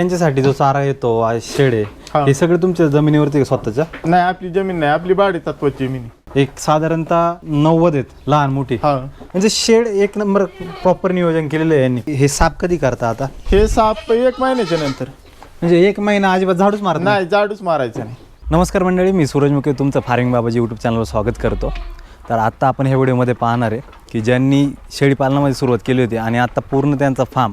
त्यांच्यासाठी जो चारा येतो शेड हा. आहे हे. सगळं तुमच्या जमिनीवरती आहे का स्वतःच्या नाही आपली जमीन नाही आपली बाडी तत्वाची जमीन आहे. एक साधारणतः नव्वद आहेत लहान मोठी. हा. म्हणजे शेड एक नंबर प्रॉपर नियोजन केलेलं आहे यांनी. हे साप कधी करता आता? हे साप एक महिन्याच्या नंतर. म्हणजे एक महिना अजिबात झाडूच मारत नाही? नाही जाडूच मारायचं नाही. नमस्कार मंडळी मी सूरज मुके तुमचं फार्मिंग बाबाजी यूट्यूब चॅनलवर स्वागत करतो. तर आत्ता आपण ह्या व्हिडिओमध्ये पाहणार आहे की ज्यांनी शेळी पालनामध्ये सुरुवात केली होती आणि आता पूर्ण त्यांचा फार्म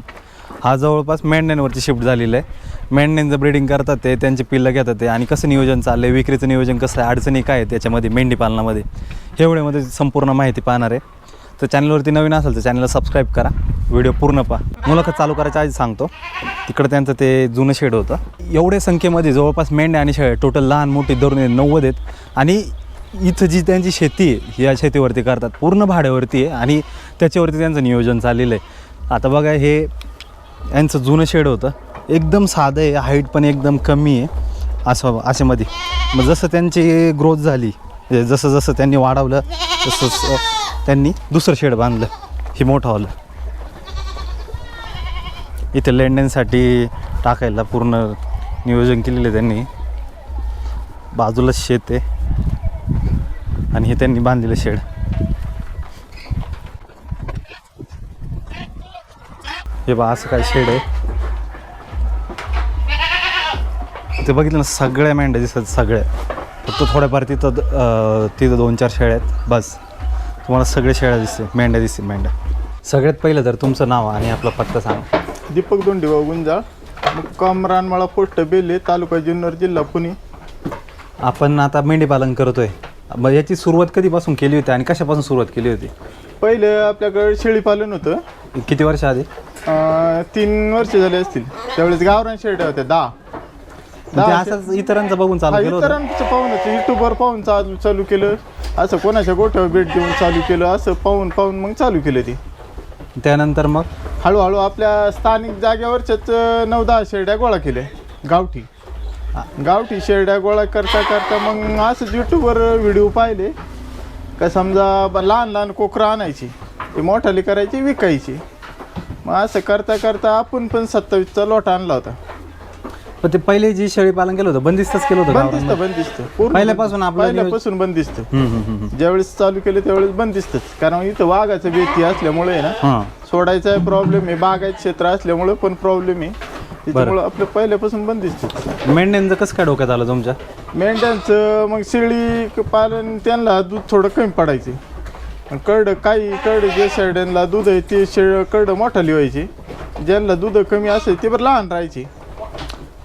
हा जवळपास मेंढ्यांवरती शिफ्ट झालेला आहे. मेंढ्यांचं ब्रीडिंग करतात ते त्यांचे पिल्लं घेतात ते. आणि कसं नियोजन चाललं आहे विक्रीचं नियोजन कसं आहे अडचणी काय आहे त्याच्यामध्ये मेंढी पालनामध्ये? एवढ्यामध्ये संपूर्ण माहिती पाहणार आहे. तर चॅनलवरती नवीन असेल तर चॅनलला सबस्क्राईब करा. व्हिडिओ पूर्ण पहा. मुलाखत चालू करायच्या आधी सांगतो. तिकडं त्यांचं ते जुनं शेड होतं. एवढ्या संख्येमध्ये जवळपास मेंढ्या आणि शेळ्या टोटल लहान मोठी धरून नव्वद आहेत. आणि इथं जी त्यांची शेती आहे या शेतीवरती करतात. पूर्ण भाड्यावरती आहे आणि त्याच्यावरती त्यांचं नियोजन चाललेलं आहे. आता बघा हे यांचं जुनं शेड होतं. एकदम साधं आहे हाईट पण एकदम कमी आहे. असं असेमध्ये मग जसं त्यांची ग्रोथ झाली म्हणजे जसं जसं त्यांनी वाढवलं तसं त्यांनी दुसरं शेड बांधलं हे मोठं हॉल इथे लेंड्यांसाठी टाकायला पूर्ण नियोजन केलेलं आहे त्यांनी. बाजूलाच शेत आहे. आणि हे त्यांनी बांधलेलं शेड. हे बा असं काय शेड आहे. ते बघितलं ना सगळ्या मेंढ्या दिसतात सगळ्या. फक्त थोड्याफार तिथं तिथं दोन चार शेळ्या आहेत. बस. तुम्हाला सगळे शेळ्या दिसते मेंढ्या दिसतील मेंढ्या. सगळ्यात पहिलं तर तुमचं नाव आणि आपला पत्ता सांगा. दीपक दोंडीवा गुंजाळ मुक्काम रानमाळा पोस्ट बेले तालुका जुन्नर जिल्हा पुणे. आपण आता मेंढी पालन करतोय. मग याची सुरुवात कधीपासून केली होती आणि कशापासून सुरुवात केली होती? पहिले आपल्याकडे शेळी पालन होतं. किती वर्ष आधी? अं, तीन वर्ष झाले असतील. त्यावेळेस गावरान शेळ्या होत्या दहा ते असंच इतरांचं बघून चालू केलं होतं. इतरांचं पाहून युट्यूबवर पाहून चालू चालू केलं. असं कोणाच्या गोठ्यावर भेट देऊन चालू केलं असं पाहून पाहून मग चालू केलं ते. त्यानंतर मग? हळूहळू आपल्या स्थानिक जागेवरच्याच नऊ दहा शेरड्या गोळा केल्या गावठी. गावठी शेरड्या गोळा करता करता मग असंच यूट्यूबवर व्हिडिओ पाहिले. का समजा ब- लहान लहान कोकरं आणायची ते मोठाली करायची विकायची. मग असं करता करता आपण पण सत्तावीसचा लोट आणला होता. पण ते पहिले जी शेळी पालन केलं होतं बंदिस्तच केलं होतं बंदिस्त गावामध्ये? बंदिस्त. पूर्ण पहिल्यापासून आपलं पहिल्यापासून बंदिस्त. हम्म, हम्म, हम्म. ज्यावेळेस चालू केलं त्यावेळेस बंदिस्तच. कारण इथं वाघाचं भीती असल्यामुळे आहे ना हां. सोडायचा प्रॉब्लेम आहे बागायत क्षेत्र असल्यामुळे पण प्रॉब्लेम आहे. त्याच्यामुळे आपलं पहिल्यापासून बंदिस्त मेंढ्यांचं कसं काय डोक्यात आलं तुमच्या? मेंढ्यांचं मग शेळी पालन त्यांना दूध थोडं कमी पडायचे. आणि काही करडं जे शेळ्यांना दूध आहे ते शेळ कडं मोठाली व्हायची ज्यांना दूध कमी असेल ते बरं लहान राहायचे.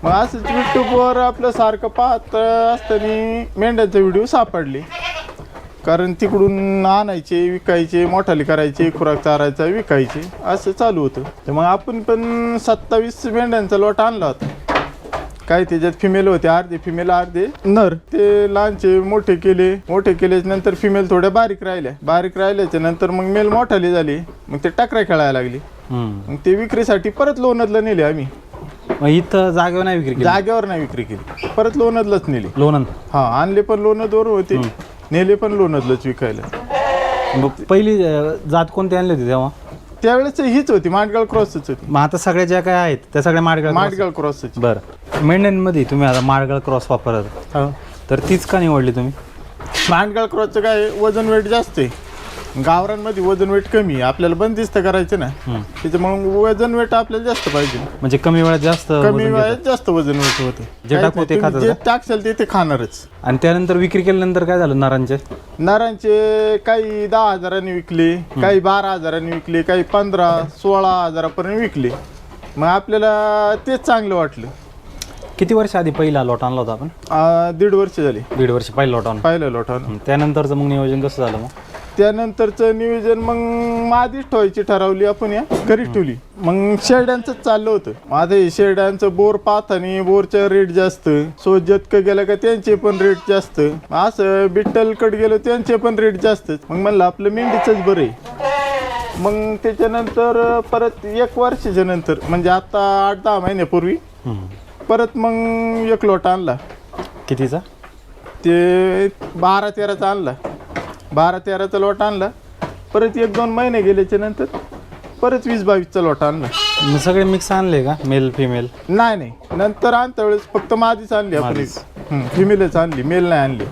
मग असंच यूट्यूबवर आपलं सारखं पाहत असताना मेंढ्यांचे व्हिडिओ सापडले. कारण तिकडून आणायचे विकायचे मोठाली करायचे खुराक चारायचा विकायचे. असं चालू होतं. तर मग आपण पण सत्तावीस मेंढ्यांचा लोट आणला होता. काय त्याच्यात फिमेल होते अर्धे फिमेल अर्धे नर. ते लहानचे मोठे केले. मोठे केल्याच्यानंतर फिमेल थोड्या बारीक राहिल्या बारीक राहिल्याच्या नंतर मग मेल मोठाली झाली. मग ते टकऱ्या खेळायला लागली. हम्म. मग ते विक्रीसाठी परत लोणदला नेले आम्ही. मग इथं जागेवर नाही विक्री केली? जागेवर नाही विक्री केली. परत लोणदलाच नेली. लोणंद? हा आणले पण लोणदवर होते. नेले पण लोणदलाच विकायला. मग पहिली अं, जात कोणती आणली होती तेव्हा? त्यावेळेस हीच होती माडगाळ क्रॉसच होती. मग आता सगळ्या ज्या काय आहेत त्या सगळ्या माडगाळ माडगाळ क्रॉसच बरं. मेंढ्यांमध्ये तुम्ही आता माडगाळ क्रॉस वापरत तर तीच का निवडली तुम्ही? मांडगाळ क्रॉसचं काय वजन वेट जास्त आहे. गावरांमध्ये वजन वेट कमी आहे आपल्याला बंदिस्त करायचं ना त्याच्यामुळे वजन वेट आपल्याला जास्त पाहिजे. म्हणजे कमी वेळात जास्त कमी वजन. वयात जास्त वजन वेट होते. जे काहीच टाकू नाही, ते तुम्ही खातात जे का? टाकशाल ते ते खाणारच. आणि त्यानंतर विक्री केल्यानंतर काय झालं नारांचे? नारांचे काही दहा हजारांनी विकले काही बारा हजारांनी विकले काही पंधरा सोळा हजारापर्यंत विकले. मग आपल्याला तेच चांगलं वाटलं. किती वर्ष आधी पहिला लॉट आणला होता आपण? आ, दीड वर्ष झाली. दीड वर्ष पहिला लॉट आणला. पाहिलं लोटानं त्यानंतरचं मग नियोजन कसं झालं मग? त्यानंतरचं नियोजन मग मादीच ठेवायची ठरवली आपण या घरीच ठेवली. मग शेरड्यांचं चाललं होतं. माझं हे शेरड्यांचं बोर पाहत आणि बोरचा रेट जास्त. सोजतक गेलं का त्यांचे पण रेट जास्त. असं बिट्टलकड गेलो त्यांचे पण रेट जास्तच मग म्हणलं आपलं मेंढीचंच बरं आहे. मग त्याच्यानंतर परत एक वर्षाच्या नंतर म्हणजे आता आठ दहा महिन्यापूर्वी. परत मग एक लोट आणला. कितीचा? ते बारा तेराचा आणला. बारा तेराचा लॉट आणला. परत एक दोन महिने गेल्याच्यानंतर परत वीस बावीसचा लॉट आणला. मग सगळे मिक्स आणले का? मेल फिमेल नाही नाही. नंतर आणता वेळेस फक्त माझीच आणली माझीच. फिमेलच आणली. मेल नाही आणली.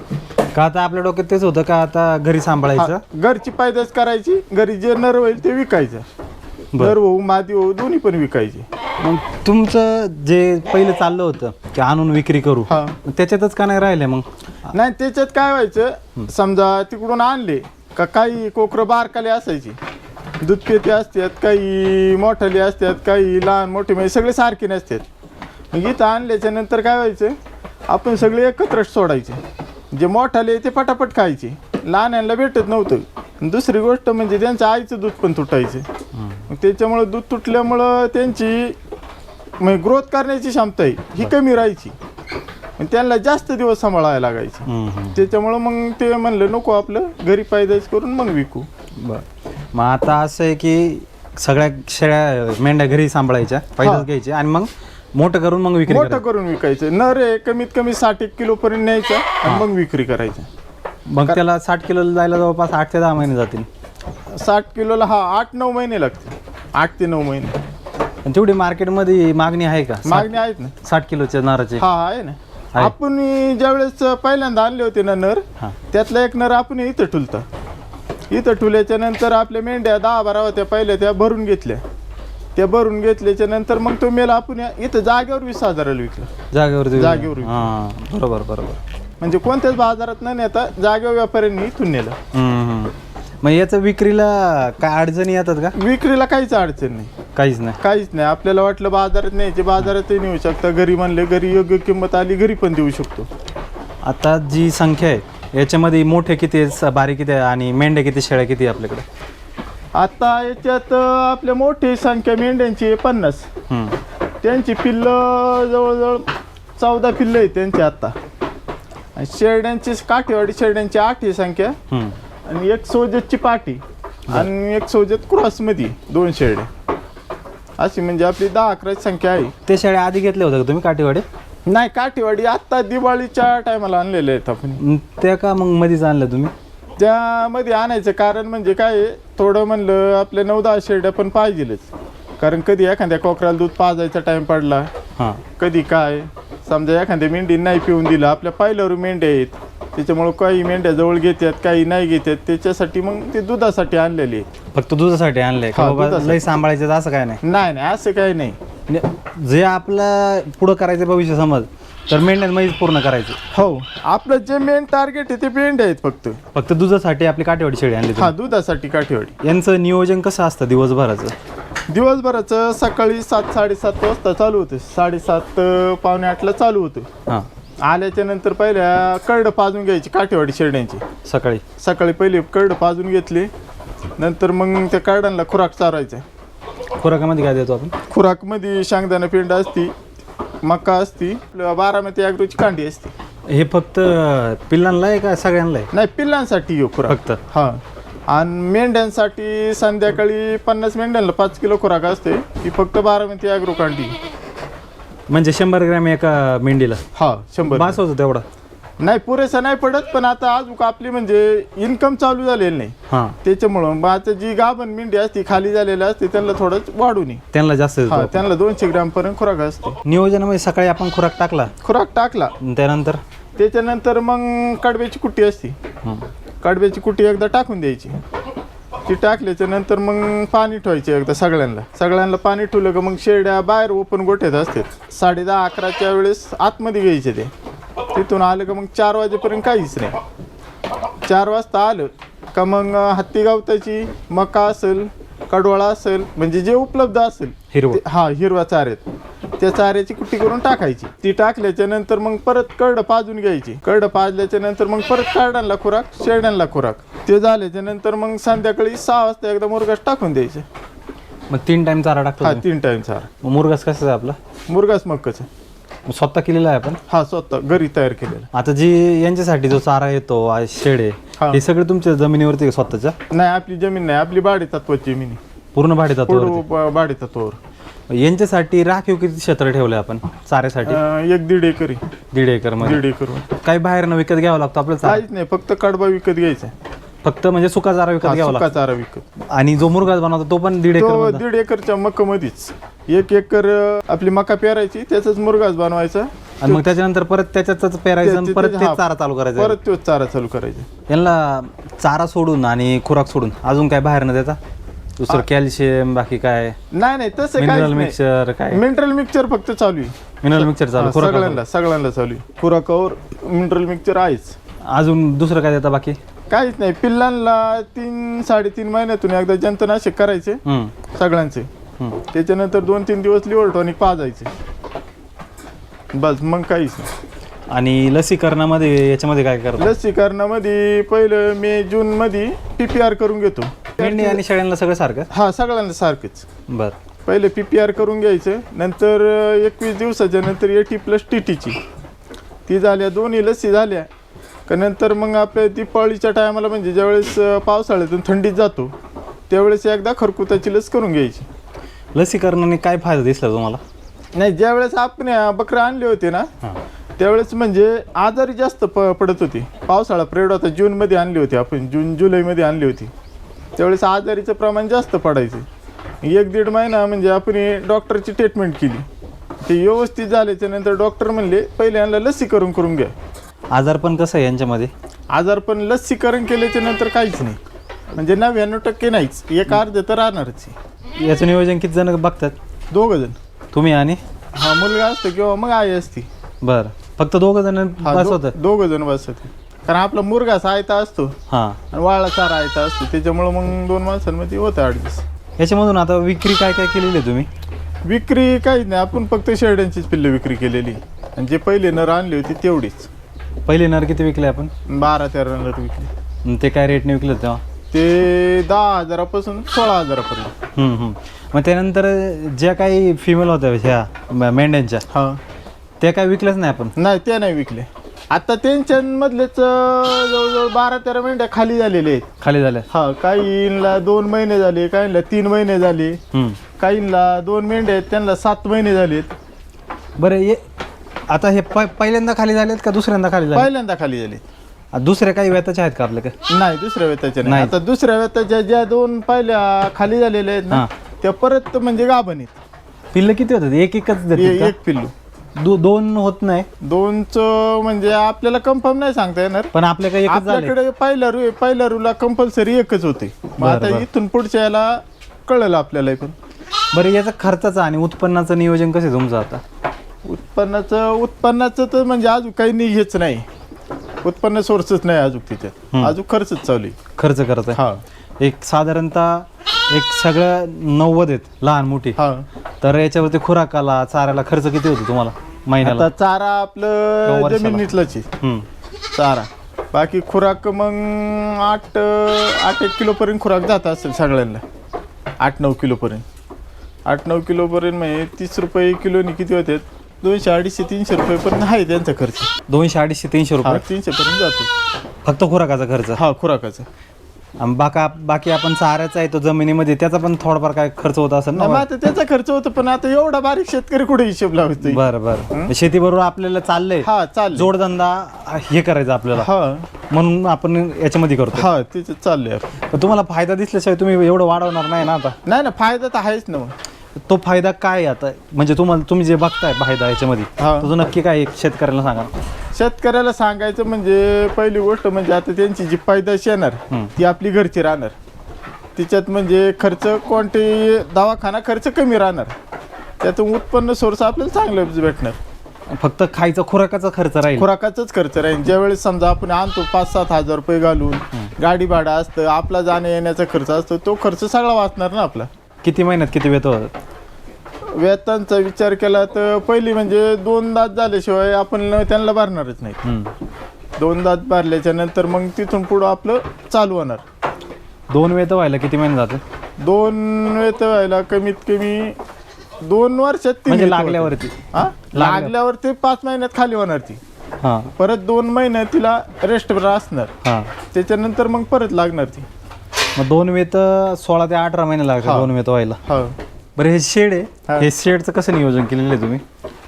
का आता आपल्या डोक्यात तेच होतं का आता घरी सांभाळायचं? घरची पैदास करायची घरी जे नर होईल ते विकायचं. बरं. नर होऊ मादी होऊ दोन्ही पण विकायचे. मग तुमचं जे पहिलं चाललं होतं की आणून विक्री करू हा. मग त्याच्यातच का नाही राहिले मग? नाही त्याच्यात काय व्हायचं समजा तिकडून आणले का काही कोकरं बारकाले असायची. दूध पेते असतात काही मोठाले असतात काही लहान मोठे म्हणजे सगळे सारखे नसतात. मग इथं आणल्याच्या नंतर काय व्हायचं आपण सगळे एकत्रच सोडायचे. जे मोठाले ते पटापट खायचे. लहान्यांना भेटत नव्हतं. दुसरी गोष्ट म्हणजे त्यांच्या आईचं दूध पण तुटायचं. मग त्याच्यामुळं दूध तुटल्यामुळं त्यांची म्हणजे ग्रोथ करण्याची क्षमता आहे ही कमी राहायची. आणि त्यांना जास्त दिवस सांभाळायला लागायचे. हम्म. त्याच्यामुळं मग ते म्हणलं नको आपलं घरी पायदास करून मग विकू. बरं. मग आता असं आहे की सगळ्या शेळ्या मेंढ्या घरी सांभाळायच्या पैदाच हा. घ्यायच्या आणि मग मोठं करून मग विक्री मोठं करायची. करून विकायचं. नर आहे कमीत कमी साठ एक किलो पर्यंत न्यायचं आणि मग विक्री करायचं. मग त्याला साठ किलो जायला जवळपास आठ ते दहा महिने जातील. साठ किलोला हा आठ नऊ महिने लागते आठ ते नऊ महिने. आणि तेवढी मार्केटमध्ये मागणी आहे का? मागणी आहेत ना. साठ- किलोच्या नाराचे. हा आहे ना. आपण ज्यावेळेस पहिल्यांदा आणले होते ना नर त्यातला एक नर आपण इथं ठुलता. इथं ठुल्याच्या नंतर आपल्या मेंढ्या दहा बारा होत्या पहिल्या त्या भरून घेतल्या. त्या भरून घेतल्याच्या नंतर मग तो मेला आपण इथं जागेवर वीस हजाराला विकला. जागेवर जागेवर बरोबर बरोबर. म्हणजे कोणत्याच बाजारात न नेता जागेवर व्यापाऱ्यांनी इथून नेलं. हम्म, हम्म. मग याचं विक्रीला काय अडचणी येतात का? विक्रीला काहीच अडचण नाही. काहीच नाही. काहीच नाही. आपल्याला वाटलं बाजारात न्यायचे बाजारातही नेऊ शकता. घरी म्हणले घरी योग्य किंमत आली घरी पण देऊ शकतो. आता जी संख्या आहे याच्यामध्ये मोठे किती स- बारीक किती आहे आणि मेंढ्या किती शेळ्या किती आहे आपल्याकडे? आता याच्यात अं, आपल्या मोठी संख्या मेंढ्यांची आहे पन्नास. हम्म. त्यांची पिल्लं जवळजवळ चौदा पिल्लं आहेत त्यांची आत्ता आणि शेरड्यांची काठीवाडी शेरड्यांची आठ ही संख्या. हम्म. आणि एक सोजतची पाटी आणि एक सोजत क्रॉसमध्ये दोन शेरड्या अशी म्हणजे आपली दहा अकराची संख्या आहे. ते शेळ्या आधी घेतल्या होत्या का तुम्ही काठीवाडे नाही काठीवाडी आत्ता दिवाळीच्या टायमाला आणलेले आहेत आपण. त्या का मग मध्येच आणल्या तुम्ही? त्यामध्ये आणायचं कारण म्हणजे काय आहे, थोडं म्हणलं आपल्या नऊ दहा शेरड्या पण पाहिजेलच. कारण कधी एखाद्या कोकराला दूध पाजायचा टाइम पडला हां. कधी काय? समजा एखाद्या मेंढी नाही पिऊन दिलं आपल्या पाहिल्यावर मेंढ्या आहेत. त्याच्यामुळं काही मेंढ्या जवळ घेतात काही नाही घेतात त्याच्यासाठी मग ते दुधासाठी आणलेले आहेत फक्त दुधासाठी आणले का? हा, बाबा दुधासाठी. लई सांभाळायचं असं काय नाही? नाही नाही असं काही नाही. म्हणजे जे आपलं पुढं करायचं भविष्य समज तर मेंढ्यांमध्येच पूर्ण करायचं. हो आपलं जे मेन टार्गेट आहे ते मेंढ्या आहेत फक्त. फक्त दुधासाठी आपली काठीवाडी शेळी आणली हा. दुधासाठी काठीवाडी. यांचं नियोजन कसं असतं दिवसभराचं? दिवसभराचं सकाळी सात साडेसात वाजता चालू होतं. साडेसात अं, पावणे आठला चालू होतं. हां. आल्याच्यानंतर पहिल्या कर्ड पाजून घ्यायची काठीवाडी शेरड्यांची. सकाळी. सकाळी पहिले कर्ड पाजून घेतले नंतर मग त्या कर्डांना खुराक चारायचा. खुराकामध्ये काय देतो आपण? खुराकमध्ये शेंगदाणा पिंड असती मका असती आपलं बारामती अॅग्रोची कांडी असते. हे फक्त पिल्लांना आहे का सगळ्यांना आहे? नाही पिल्लांसाठी येऊ खुराक. फक्त? हां. आणि मेंढ्यांसाठी संध्याकाळी पन्नास मेंढ्यांना पाच किलो खुराक असते ती फक्त बारामती अॅग्रो कांडी. म्हणजे शंभर ग्रॅम एका मेंढीला? हा शंभर बास होतं तेवढा. नाही पुरेसा नाही पडत पण आता अजून आपली म्हणजे इन्कम चालू झालेलं नाही. हां. त्याच्यामुळं मग आता जी गाभण मेंढी असते खाली झालेली असते त्यांना थोडंच वाढू नये. त्यांना जास्त देतो हा. त्यांना दोनशे ग्रॅम पर्यंत खुराक असते. नियोजनामध्ये सकाळी आपण खुराक टाकला. खुराक टाकला. आणि त्यानंतर? त्याच्यानंतर मग कडब्याची कुट्टी असते. हं. कडब्याची कुट्टी एकदा टाकून द्यायची. ती टाकल्याच्या नंतर मग पाणी ठेवायचे एकदा सगळ्यांना. सगळ्यांना पाणी ठेवलं का मग शेरड्या बाहेर ओपन गोठ्यात असतात. साडे दहा अकराच्या वेळेस आतमध्ये घ्यायचे ते. तिथून आलं का मग चार वाजेपर्यंत काहीच नाही. चार वाजता आलं का मग हत्ती गावताची मका असेल कडवळा असेल म्हणजे जे उपलब्ध असेल हिरवं. ते- हा हिरवा चाऱ्यात. त्या चाऱ्याची कुट्टी करून टाकायची. ती टाकल्याच्या नंतर मग परत कर्ड पाजून घ्यायची. कर्ड पाजल्याच्या नंतर मग परत कार्डांना खुराक शेरड्यांना खुराक. ते झाल्याच्यानंतर मग संध्याकाळी सहा वाजता एकदा मुरगास टाकून द्यायचे. मग तीन टाइम चारा हा तुम्ही. तीन टाइम चारा. मग मुरगास कसं आहे आपला? मुरगास मक्कच. मग स्वतः केलेला आहे आपण? हा स्वतः. घरी तयार केलेला. आता जी यांच्यासाठी जो चारा येतो आ, शेळे हा. हे सगळे तुमच्या जमिनीवरती आहे स्वतःच्या नाही आपली जमीन नाही. आपली बाडी तत्वाची जमीन आहे. पूर्ण भाडे बाडी तत्वावर यांच्यासाठी राखीव किती क्षेत्र ठेवलंय आपण चाऱ्यासाठी? अं, एक दीड एकरी दीड एकरमध्ये. दीड एकर काही बाहेरनं विकत घ्यावं लागतं आपल्याला चारा. काहीच नाही फक्त कडबा विकत घ्यायचा फक्त म्हणजे सुका चारा विकत घ्यावा सुका लागतो. चारा विकत. आणि जो मुरगास बनवतो तो पण दीड एकर तो. दीड एकरच्या मक्क मध्येच एक एकर अं, आपली मका पेरायची त्याचाच मुरगास बनवायचा. आणि मग त्याच्यानंतर परत त्याच्यातच पेरायचं आणि परत ते- हा. चारा चालू करायचा. परत तो चारा चालू करायचा. यांना चारा सोडून आणि खुराक सोडून. अजून काय बाहेर न देता? दुसरं कॅल्शियम बाकी काय? नाही नाही तसं मिनरल काय मिक्सर काय? मिनरल मिक्सचर फक्त चालू आहे. मिनरल मिक्सर चालू हा, खुराक सगळ्यांना सगळ्यांना चालू आहे. खुराकावर मिनरल मिक्सचर आहेच. अजून दुसरं काय देता बाकी? काहीच नाही. पिल्लांना तीन साडेतीन महिन्यातून एकदा जंतनाशक करायचे सगळ्यांचे. त्याच्यानंतर दोन तीन दिवस लिव्हर टॉनिक पाजायचे. बस मग काहीच नाही. आणि लसीकरणामध्ये याच्यामध्ये काय करता? लसीकरणामध्ये पहिलं मे जून मध्ये पी पी आर करून घेतो. मेंढी आणि शेळ्यांना सगळं सारखं? हा सगळ्यांना सारखंच. बर. पहिले पी पी आर करून घ्यायचं. नंतर एकवीस दिवसाच्या नंतर एटी प्लस टी टीची ती झाल्या दोन्ही लसी झाल्या. का नंतर मग आपल्या दिपावळीच्या टायमाला म्हणजे ज्यावेळेस पावसाळ्यातून थंडीत जातो त्यावेळेस एकदा खरकुताची लस करून घ्यायची. लसीकरणाने काय फायदा दिसला तुम्हाला? नाही ज्यावेळेस आपण बकरं आणले होते ना त्यावेळेस म्हणजे आजारी जास्त प पडत होती. पावसाळा पिरियड होता जूनमध्ये आणली होती आपण जून जुलैमध्ये आणली होती. त्यावेळेस आजारीचं प्रमाण जास्त पडायचं. एक दीड महिना म्हणजे आपण डॉक्टरची ट्रीटमेंट केली. ते व्यवस्थित झाल्याच्यानंतर डॉक्टर म्हणले पहिले यांना लसीकरण करून घ्या. आजार पण कसं आहे यांच्यामध्ये? आजार पण लसीकरण केल्याच्यानंतर काहीच नाही. म्हणजे नव्याण्णव टक्के नाहीच. एक अर्ध तर राहणारच आहे. याचं नियोजन किती जण बघतात? दोघं जण. तुम्ही आणि? हा मुलगा असतो किंवा मग आई असती. बर. फक्त दोघं जण बस होतं दोघं जण बसत कारण आपला मुरगा सायता असतो. हां. आणि वाळा चारा आयता असतो. त्याच्यामुळं मग दोन माणसांमध्ये होतं अडीच. याच्यामधून आता विक्री काय काय केलेली आहे तुम्ही? विक्री काहीच नाही. आपण फक्त शेरड्यांचीच पिल्लं विक्री केलेली आणि जे पहिले नर आणली होती तेवढीच. पहिले नर किती विकले आपण? बारा तेरा नर विकली. ते काय रेटने विकले तेव्हा? ते दहा हजारापासून सोळा हजारापर्यंत. हम्म, हम्म. मग त्यानंतर ज्या काही फिमेल होत्या ह्या म- मेंढ्यांच्या हा. त्या काय विकल्याच नाही आपण? नाही ते नाही विकले. आता त्यांच्यामधलेच अं, जवळजवळ बारा तेरा मेंढ्या खाली झालेले आहेत. खाली झाल्या. हा काहींना दोन महिने झाले काहींना तीन महिने झाले. हम्म. काहींना दोन मेंढ्या आहेत त्यांना सात महिने झालेत. बरं ये आता हे प पहिल्यांदा खाली झालेत का दुसऱ्यांदा खाली झाले पहिल्यांदा खाली झाले दुसऱ्या काही व्यताचे आहेत का आपल्या नाही दुसऱ्या वेताच्या नाही. नाही. आता दुसऱ्या वेताच्या ज्या दोन पहिल्या खाली झालेल्या आहेत ना. त्या परत म्हणजे गाभण आहेत. पिल्लं किती होतात? एक एकच देतात ए- का? एक पिल्लू. दो, दोन होत नाही. दोनच म्हणजे आपल्याला कन्फर्म नाही सांगता येणार. पण आपल्याकडे एकच झाले आपल्याकडे पहिल्या रू पहिल्या रूला कंपल्सरी एकच होते. मग आता. इथून पुढच्या याला कळलं आपल्याला पण बरं याचं खर्चाचं आणि उत्पन्नाचं नियोजन कसं आहे तुमचं आता? उत्पन्नाचं उत्पन्नाचं तर म्हणजे अजून काही नाही हेच नाही. उत्पन्न सोर्सच नाही अजून त्याच्यात. अजून खर्चच चालू आहे. खर्च करत आहे. हा. एक साधारणतः एक सगळं नव्वद आहेत लहान मोठी. हा. तर याच्यावरती खुराकाला चाऱ्याला खर्च किती होतो तुम्हाला? महिन्याला? आता चारा आपलं वर्षाला? जमिनीतलाच आहे हम्म. चारा. बाकी खुराक मग आठ आठ एक किलोपर्यंत खुराक जात असेल सगळ्यांना. आठ नऊ किलोपर्यंत आठ नऊ किलोपर्यंत म्हणजे तीस रुपये किलोनी किती होते? दोनशे अडीचशे तीनशे रुपयेपर्यंत आहे त्यांचा खर्च. दोनशे अडीचशे तीनशे हा रुपये तीनशे पर्यंत जातो. फक्त खुराकाचा खर्च? हा खुराकाचा. आणि बाका बाकी आपण चाऱ्याचा आहे तो जमिनीमध्ये त्याचा पण थोडाफार काय खर्च होत असेल ना मग आता त्याचा खर्च होतो पण आता एवढा बारीक शेतकरी कुठे हिशोब लावतोय? बरं बरं. शेती बरोबर आपल्याला चाललंय. हा चालेल जोडधंदा हे करायचा आपल्याला. हा. म्हणून आपण याच्यामध्ये करतो. हा तिचं चाललंय. पण तुम्हाला फायदा दिसल्याशिवाय तुम्ही एवढं वाढवणार नाही ना आता? नाही ना फायदा तर आहेच ना मग. तो फायदा काय आता? म्हणजे तुम्हाला तुम्ही जे बघताय फायदा याच्यामध्ये हा. तो नक्की काय आहे? शेतकऱ्याला सांगा शेतकऱ्याला सांगायचं म्हणजे पहिली गोष्ट म्हणजे आता त्यांची जी पैदाश येणार हम्म. ती आपली घरची राहणार. तिच्यात म्हणजे खर्च कोणते दवाखाना खर्च कमी राहणार. त्यातून उत्पन्न सोर्स आपल्याला चांगलं भेटणार. फक्त खायचा खुराकाचा खर्च राहील. खुराकाचाच खर्च राहील. ज्यावेळेस समजा आपण आणतो पाच सात हजार रुपये घालून गाडी भाडं असतं आपला जाण्या येण्याचा खर्च असतो तो खर्च सगळा वाचणार ना आपला. किती महिन्यात किती वेत होतात वेतनचा विचार केला तर पहिली म्हणजे दोन दात झाल्याशिवाय आपण त्यांना भरणारच नाही. दोन दात भरल्याच्या नंतर मग तिथून पुढं आपलं चालू होणार. दोन वेत व्हायला किती महिने जाते? दोन वेत व्हायला कमीत कमी दोन वर्षात तीन म्हणजे वेत लागल्यावरती होतात. हा? लागल्यावर. ते पाच महिन्यात खाली होणार ती. हां. परत दोन महिने तिला रेस्ट असणार. हां. त्याच्यानंतर मग परत लागणार ती. मग दोन वेत सोळा ते अठरा महिने लागतात. दोन वेत व्हायला. हा. बरं हे शेड. आहे. हे. शेडचं कसं नियोजन केलेलं आहे तुम्ही?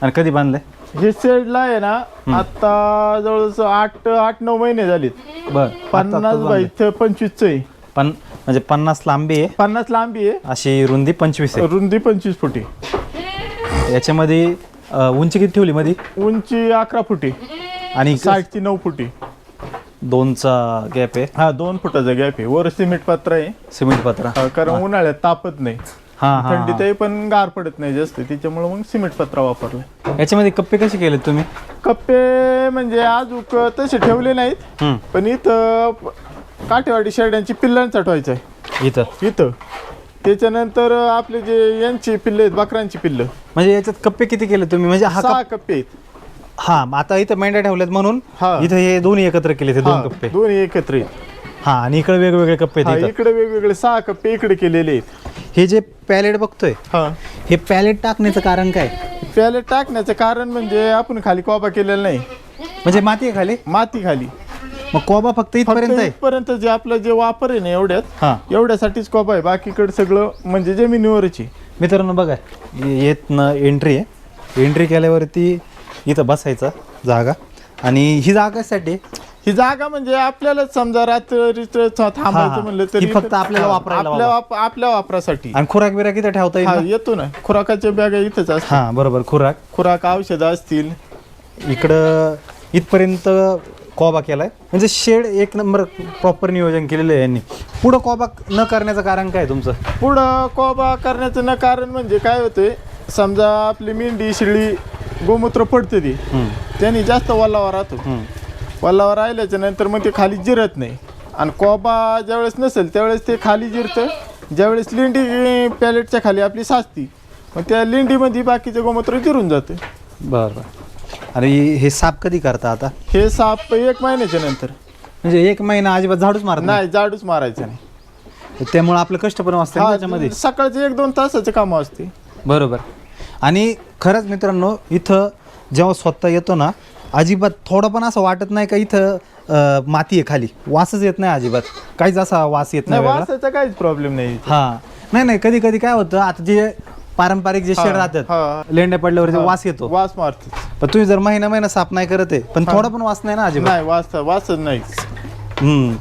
आणि कधी बांधलंय? हे सेडला आहे ना आता जवळजवळ आठ आठ नऊ महिने झालेत. बर पन्नास बाय इथं पंचवीसचं आहे. पण म्हणजे पन्नास लांबी आहे? पन्नास लांबी आहे. अशी रुंदी पंचवीस आहे. रुंदी पंचवीस फुटी. याच्यामध्ये अ, उंची किती ठेवली मध्ये उंची अकरा फुटी. आणि साठची नऊ फुटी. दोनचा गॅप आहे. हा दोन फुटाचा गॅप आहे. वर सिमेंट पात्र आहे. सिमेंट पत्रा. कारण उन्हाळ्यात तापत नाही. हा हा थंडीतही पण गार पडत नाही जास्त. त्याच्यामुळे मग सिमेंट पत्रा वापरला. याच्यामध्ये कप्पे कसे केलेत तुम्ही? कप्पे म्हणजे अजूक तसे ठेवले नाहीत. हम्म, पण इथं काठेवाडी शेरड्यांची पिल्लां चटवायचं आहे इथं? इथं. त्याच्यानंतर आपले जे यांची पिल्लं आहेत बकरांची पिल्लं. म्हणजे याच्यात कप्पे किती केले तुम्ही? म्हणजे हा सहा कप कप्पे आहेत. हा मग आता इथं मेंढ्या ठेवल्यात म्हणून हा. इथं हे दोन्ही एकत्र केले ते दोन कप्पे. दोन्ही एकत्र आहेत. हा आणि इकडे वेगवेगळे कप्पे हा, आहेत. इकडे वेगवेगळे सहा कप्पे इकडे केलेले आहेत. हे जे पॅलेट बघतोय हा. हे पॅलेट टाकण्याचं कारण काय? प्याले टाकण्याचं कारण म्हणजे आपण खाली कोबा केलेला नाही. म्हणजे माती आहे खाली? माती खाली. मग कोबा फक्त इथपर्यंत आहे? इथपर्यंत जे आपलं जे वापर आहे ना एवढ्यात हा. एवढ्यासाठीच कोबा आहे. बाकीकडे सगळं म्हणजे जमिनीवरच. मित्रांनो बघा येत न एंट्री आहे. एंट्री केल्यावरती इथं बसायचा जागा. आणि ही जागासाठी ही जागा म्हणजे आपल्याला समजा रात्री थांबायचं म्हणलं ही. तरी फक्त आपल्याला वापरायला आपल्या वाप- आपल्या वापरासाठी. आणि खुराक बिराक इथं ठेवता येईल हा? येतो ना. खुराकाच्या बॅगा इथंच असतात हा बरोबर. खुराक? खुराक औषधं असतील. इकडं इथपर्यंत कोबा केलाय. म्हणजे शेड एक नंबर प्रॉपर नियोजन केलेलं आहे यांनी. पुढं कोबा न करण्याचं कारण काय तुमचं? पुढं कोबा करण्याचं न कारण म्हणजे काय होतंय? समजा आपली मेंढी शिळी गोमूत्र पडते ती. त्यांनी जास्त वल्लावा राहतो. हम्म. वल्लावा राहिल्याच्या नंतर मग ते खाली जिरत नाही. आणि कोबा ज्यावेळेस नसेल त्यावेळेस ते खाली जिरतं. ज्यावेळेस लिंडी पॅलेटच्या खाली आपली साचती मग त्या लिंडीमध्ये बाकीचे गोमूत्र जिरून जाते. बरं बरं. आणि हे साप कधी करता आता? हे साप एक महिन्याच्या नंतर. म्हणजे एक महिना अजिबात झाडूच मारत नाही? नाही जाडूच मारायचं नाही. त्यामुळे आपलं कष्ट पण वाचतं ना त्याच्यामध्ये? सकाळचे एक दोन तासाचे काम असते. बरोबर. आणि खरंच मित्रांनो इथं जेव्हा स्वतः येतो ना अजिबात थोडं पण असं वाटत नाही का इथं माती आहे खाली. वासच येत नाही अजिबात. काहीच असा वास येत नाही. वासाचा काहीच प्रॉब्लेम नाही हा. नाही नाही कधी कधी काय होतं आता जे पारंपरिक जे शेड राहतात हा. लेंड्या पडल्यावर वास येतो. वास मारते पण तुम्ही जर महिना महिना साफ नाही करत आहे पण थोडा पण वास नाही ना अजिबात? नाही वास वासच नाही. हम्म.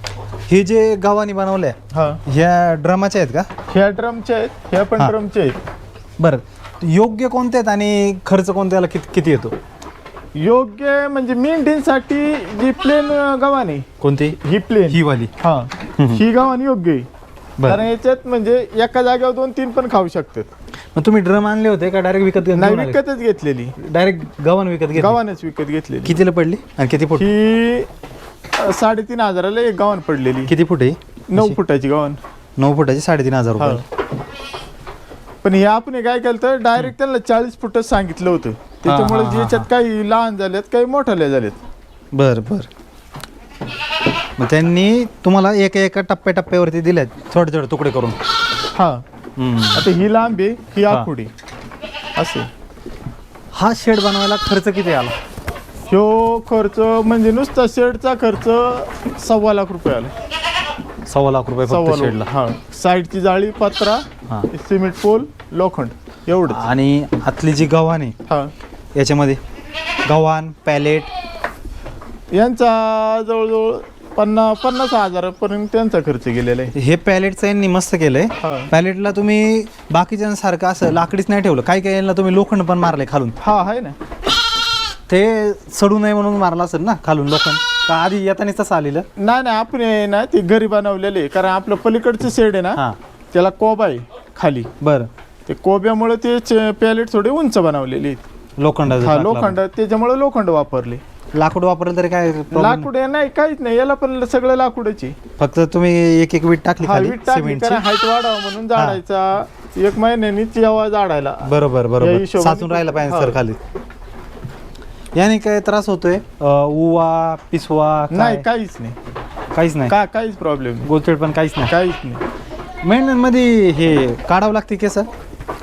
हे जे गव्हाणी बनवल्या हा. ह्या ड्रमाच्या आहेत का? ह्या ड्रमचे आहेत ह्या पण हा. ड्रमचे आहेत. बरं. योग्य कोणते आहेत आणि खर्च कोणत्याला किती किती येतो? योग्य म्हणजे मेंढीसाठी जी प्लेन गव्हाणी कोणती? ही प्लेन. ही वाली. हा. ही गव्हाणी योग्य आहे. बरं. कारण याच्यात म्हणजे एका जागेवर दोन तीन पण खाऊ शकतात. मग तुम्ही ड्रम आणले होते का? डायरेक्ट विकत नाही विकतच घेतलेली. डायरेक्ट गव्हाण विकत घेतली? गव्हाणच विकत घेतलेली. कितीला पडली? आणि किती फूट? ही अ, साडेतीन हजाराला एक गव्हाण पडलेली. किती फूट आहे? नऊ फुटाची गव्हाण. नऊ फुटाची साडेतीन हजार हा. रुपये पण हे आपण काय केलं तर डायरेक्ट त्यांना चाळीस फुटच सांगितलं होतं. त्याच्यामुळे हा, हा, याच्यात काही लहान झालेत काही मोठाले झालेत बर बर. मग त्यांनी तुम्हाला एका एका टप्प्या टप्प्यावरती दिल्यात छोटे छोटे तुकडे करून. हा. हम्म. आता ही लांब ही. आखुडी. असे हा शेड बनवायला खर्च किती आला? ह्यो खर्च म्हणजे नुसता शेडचा खर्च सव्वा लाख रुपये आला. सव्वा लाख रुपये सव्वा फक्त शेडला. हा. साईडची जाळी पत्रा हा. सिमेंट पोल लोखंड एवढं आणि आतली जी गव्हाण आहे हा. याच्यामध्ये गव्हाण पॅलेट यांचा जवळजवळ पन्नास पन्नास हजारापर्यंत त्यांचा खर्च गेलेला आहे. हे पॅलेटचं यांनी मस्त केलंय. हा. पॅलेटला तुम्ही बाकीच्यांसारखं असं लाकडीच नाही ठेवलं. काही काही यांना तुम्ही लोखंड पण मारले खालून. हा आहे ना. ते सडू नये म्हणून मारलं असेल ना खालून लोखंड? का आधी येतानीच तसं आलेलं? नाही नाही आपण हे ना ते घरी बनवलेले. कारण आपलं पलीकडचं शेड आहे ना त्याला कोबा आहे खाली. बरं. ते कोब्यामुळे ते पॅलेट थोडे उंच बनवलेले आहेत. हा टाकलं लोखंड त्याच्यामुळे लोखंड वापरले. लाकूड वापरलं तरी काय problem? नाही. लाकूड आहे नाही काहीच नाही. याला पण सगळं लाकूडची फक्त तुम्ही एक एक वीट टाकली हा खाली वीट टाकली सिमेंटची? कारण हाईट वाढावं म्हणून झाडायचा. एक महिन्यानी जेव्हा झाडायला. बरोबर या बरोबर हिशोबाने साचून राहिला पाहिजे हा. सर खाली. याने काय त्रास होतोय? अं, उवा पिसवा काय? नाही काहीच नाही. काहीच नाही. का काहीच प्रॉब्लेम गोचेड पण काहीच नाही. काहीच नाही. मेंढ्यांमध्ये हे काढावं लागते केस?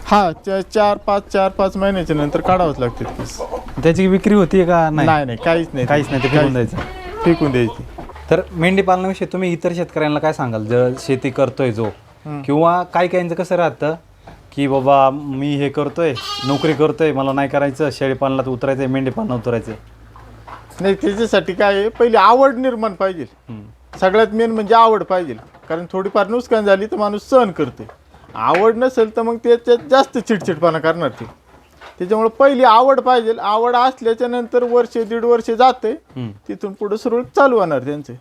हा चा- चार पाच चार पाच महिन्याच्या नंतर काढावंच लागते केस. त्याची विक्री होती का? नाही. नाही नाही काहीच नाही. काहीच नाही ते फेकून द्यायचं. फेकून द्यायची. तर मेंढी पालनाविषयी तुम्ही इतर शेतकऱ्यांना काय सांगाल? जर शेती करतोय जो. किंवा काही काहींचं कसं राहतं की बाबा मी हे करतोय नोकरी करतोय मला नाही करायचं शेळी पालनात उतरायचंय मेंढी पालनात उतरायचं नाही त्याच्यासाठी काय आहे पहिली आवड निर्माण पाहिजे. सगळ्यात मेन म्हणजे आवड पाहिजे. कारण थोडीफार नुकसान झाली तर माणूस सहन करते. आवड नसेल तर मग त्याच्यात जास्त चिडचिडपणा करणार ते. त्याच्यामुळे पहिली आवड पाहिजे. आवड असल्याच्या नंतर वर्ष दीड वर्ष जाते. तिथून पुढे सुरळीत चालू होणार त्यांचे.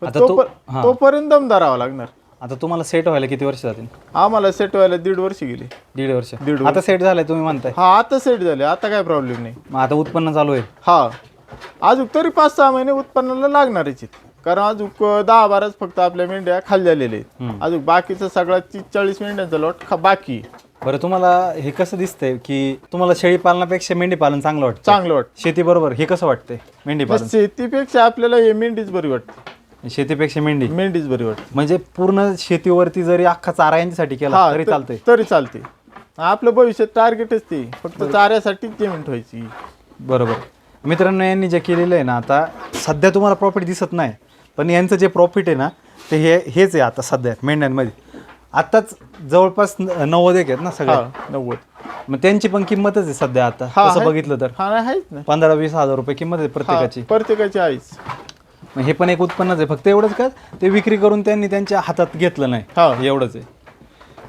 पण आता तो- तोपर- हा. तोपर्यंत दम धरावा लागणार. आता तुम्हाला सेट व्हायला किती वर्ष जातील? आम्हाला सेट व्हायला दीड वर्ष गेली. दीड वर्ष. दीड आता सेट झालंय तुम्ही म्हणताय. हा आता सेट झाले आता काय प्रॉब्लेम नाही. मग आता उत्पन्न चालू आहे. हा. अजून तरी पाच सहा महिने उत्पन्नाला लागणारच आहेत. कारण अजून दहा बाराच फक्त आपल्या मेंढ्या खाली झालेल्या आहेत. अजून बाकीचा सगळा तीस चाळीस मेंढ्यांचा लॉट खा बाकी. बरं तुम्हाला हे कसं दिसतंय की तुम्हाला शेळी पालनापेक्षा मेंढी पालन चांगलं वाटतं चांगलं वाटतं शेती बरोबर हे कसं वाटतंय मेंढी पालन? शेतीपेक्षा आपल्याला हे मेंढीच बरी वाटते. शेतीपेक्षा मेंढी? मेंढीच बरी वाटते. म्हणजे पूर्ण शेतीवरती जरी अख्खा चारा यांच्यासाठी केला हा तरी चालतंय. तरी चालते आपलं भविष्यात टार्गेटच ते. फक्त चाऱ्यासाठीच जमीन ठेवायची बरोबर. मित्रांनो यांनी जे केलेलं आहे ना आता सध्या तुम्हाला प्रॉफिट दिसत नाही. पण यांचं जे प्रॉफिट आहे ना ते हे हेच आहे आता सध्या मेंढ्यांमध्ये. आताच जवळपास न- नव्वद एक आहेत ना सगळे हा नव्वद. मग त्यांची पण किंमतच आहे सध्या आता हा, तसं आहे. बघितलं तर. हा नाही आहेच ना. पंधरा वीस हजार रुपये किंमत आहे हा, प्रत्येकाची. प्रत्येकाची आहेच. मग हे पण एक उत्पन्नच आहे फक्त एवढंच का? ते विक्री करून त्यांनी त्यांच्या हातात घेतलं नाही. हा. एवढंच आहे.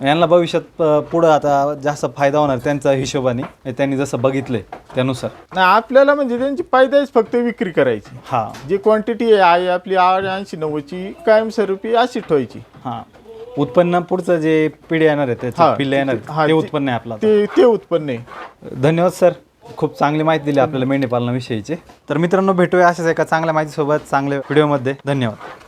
यांना भविष्यात पुढं आता जास्त फायदा होणार त्यांच्या हिशोबाने. त्यांनी जसं बघितलंय त्यानुसार. नाही आपल्याला म्हणजे त्यांची पैदाच फक्त विक्री करायची. हा. जी क्वांटिटी आहे आपली ऐंशी नव्वदची कायमस्वरूपी अशी ठेवायची. हा. उत्पन्न पुढचं जे पिढी येणार आहे त्याचे पिल्ले येणार हा, ते उत्पन्न आहे आपलं. ते ते उत्पन्न आहे. धन्यवाद सर. खूप चांगली माहिती दिली आपल्याला मेंढी पालनाविषयीची तर मित्रांनो भेटूया अशाच एका चांगल्या माहितीसोबत चांगल्या व्हिडिओमध्ये. धन्यवाद.